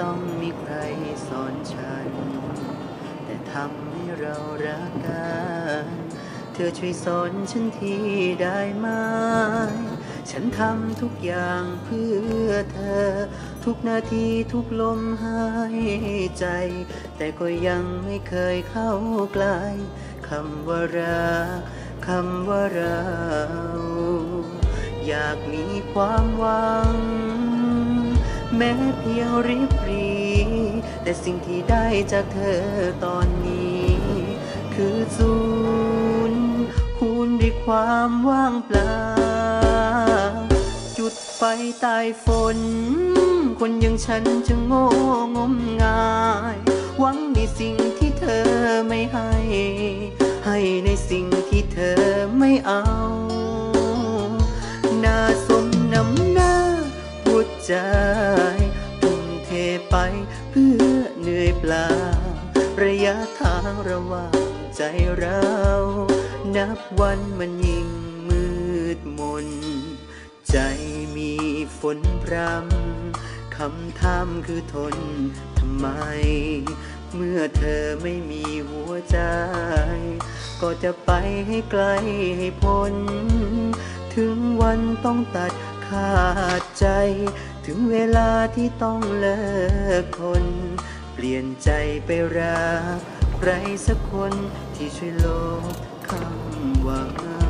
ต้องมีใครสอนฉัน แต่ทำให้เรารักกัน เธอช่วยสอนฉันทีได้ไหม ฉันทำทุกอย่างเพื่อเธอ ทุกนาทีทุกลมหายใจ แต่ก็ยังไม่เคยเข้าใกล้คำว่ารักคำว่าเรา อยากมีความหวัง แม้เพียงริบหรี แต่สิ่งที่ได้จากเธอตอนนี้ คือศูนย์คูณด้วยความว่างเปล่า จุดไฟใต้ฝน คนอย่างฉันจะโง่งมงาย หวังในสิ่งที่เธอไม่ให้ ให้ในสิ่งที่เธอไม่เอาน่าสมน้ำหน้าหัวใจทุ่มเท ไปเพื่อเหนื่อยเปล่า ระยะทางระหว่างใจเรา นับวันมันยิ่งมืดมน ใจมีฝนพรำคำถามคือทนทำไม เมื่อเธอไม่มีหัวใจ ก็จะไปให้ไกลให้พ้น ถึงวันต้องตัด ขาดใจ ถึงเวลาที่ต้องเลิกคน เปลี่ยนใจไปรัก ใครสักคนที่ช่วยลบคำว่าเหง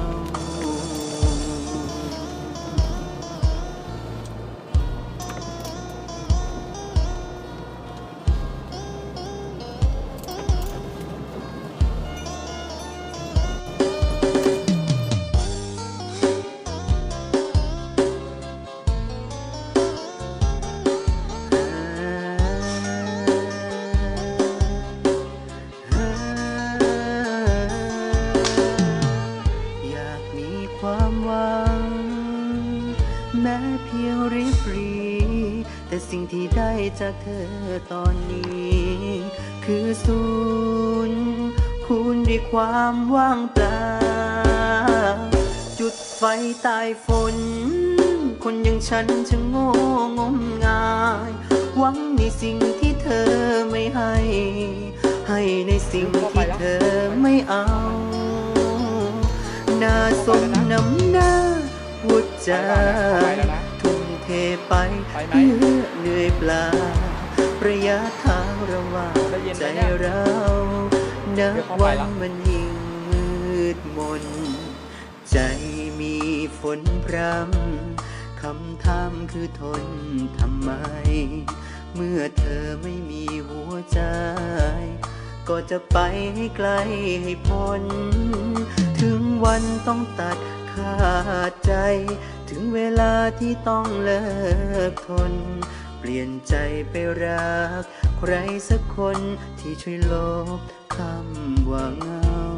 แม้เพียงริบหรี แต่สิ่งที่ได้จากเธอตอนนี้ คือศูนย์คูณด้วยความว่างเปล่า จุดไฟใต้ฝน คนอย่างฉันจะโง่งมงาย หวังในสิ่งที่เธอไม่ให้ ให้ในสิ่งที่เธอไม่เอา น่าสมน้ำหน้าหัว ใจทุ่มเทไปเพื่อเหนื่อยเปล่าระยะทางระหว่างใจเรานับวันมันยิ่งมืดมน ใจมีฝนพรำคำถามคือทนทำไม เมื่อเธอไม่มีหัวใจ ก็จะไปให้ไกลให้พ้น ถึงวันต้องตัด ขาดใจ ถึงเวลาที่ต้องเลิกทน เปลี่ยนใจไปรัก ใครสักคนที่ช่วยลบคำว่าเงา